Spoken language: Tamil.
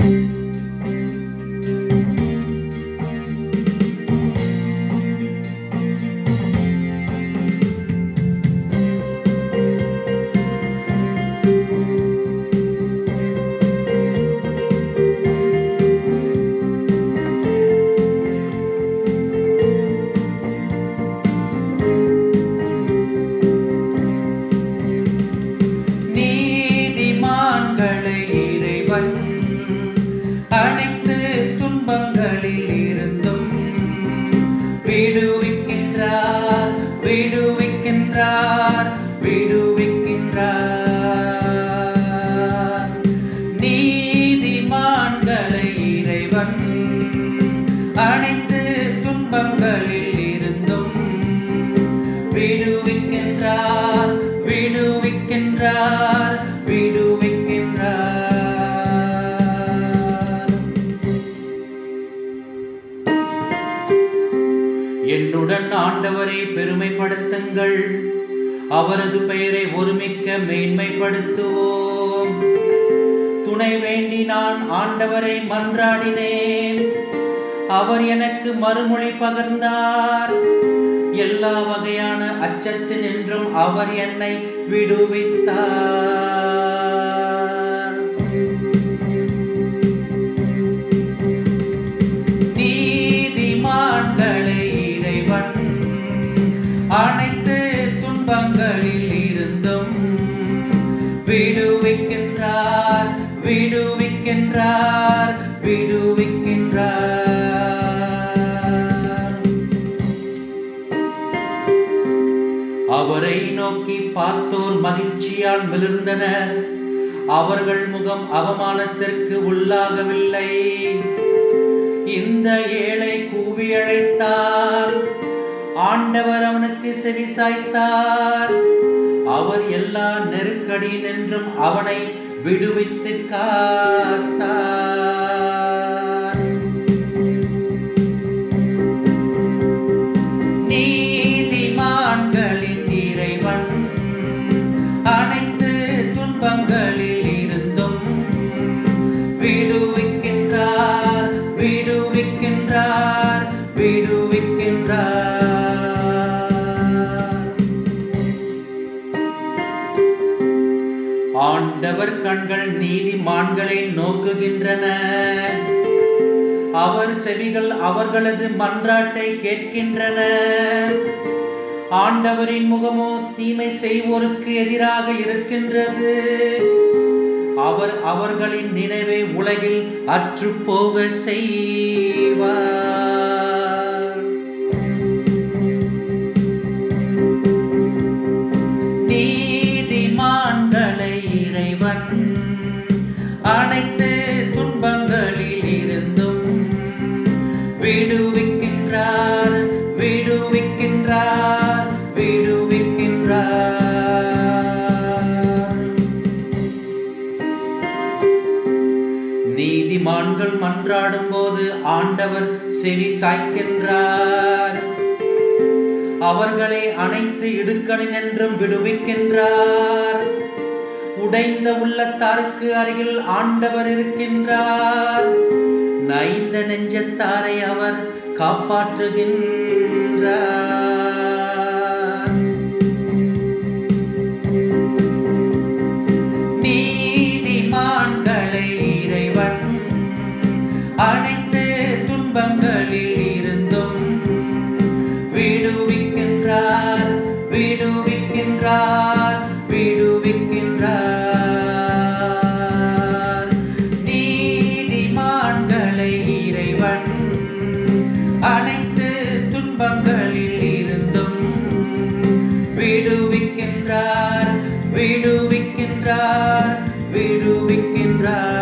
நீதிமான்களை விடுவிக்கின்றார் விடுவிக்கின்றார் விடுவிக்கின்றார். என்னுடன் ஆண்டவரை பெருமைப்படுத்துங்கள். அவரது பெயரை ஒருமிக்க மேன்மைப்படுத்துவோம். துணை வேண்டி நான் ஆண்டவரை மன்றாடினேன். அவர் எனக்கு மறுமொழி பகர்ந்தார். எல்லா வகையான அச்சத்தினின்றும் அவர் என்னை விடுவித்தார். நீதிமான்களை இறைவன் அனைத்து துன்பங்களில் இருந்தும் விடுவிக்கின்றார் விடுவிக்கின்றார் விடுவிக்கின்றார். அவரை நோக்கி பார்த்தோர் மகிழ்ச்சியால் மிளிர்ந்தனர். அவர்கள் முகம் அவமானத்திற்கு உள்ளாகவில்லை. இந்த ஏழை கூவி அழைத்தார். ஆண்டவர் அவனுக்கு செவி சாய்த்தார். அவர் எல்லா நெருக்கடி நின்றும் அவனை விடுவித்து காத்தார். ஆண்டவர் கண்கள் நீதிமான்களை நோக்குகின்றன. அவர் செவிகள் அவர்களது மன்றாட்டை கேட்கின்றன. ஆண்டவரின் முகமோ தீமை செய்வோருக்கு எதிராக இருக்கின்றது. அவர் அவர்களின் நினைவை உலகில் அற்றுப்போக செய்வார். அனைத்து துன்பங்களில் இருந்தும் விடுவிக்கின்றார் விடுவிக்கின்றார் விடுவிக்கின்றார். நீதிமான்கள் மன்றாடும் போது ஆண்டவர் செவி சாய்க்கின்றார். அவர்களை அனைத்து இடுக்கணினின்றும் விடுவிக்கின்றார். உடைந்த உள்ளத்தாருக்கு அருகில் ஆண்டவர் இருக்கின்றார். நைந்த நெஞ்சத்தாரை அவர் காப்பாற்றுகின்றார். நீதிமான்களை இறைவன் அனைத்து துன்பங்களில் இருந்தும் விடுவிக்கின்றார் விடுவி விடுவிக்கின்றார் விடுவிக்கின்றார்.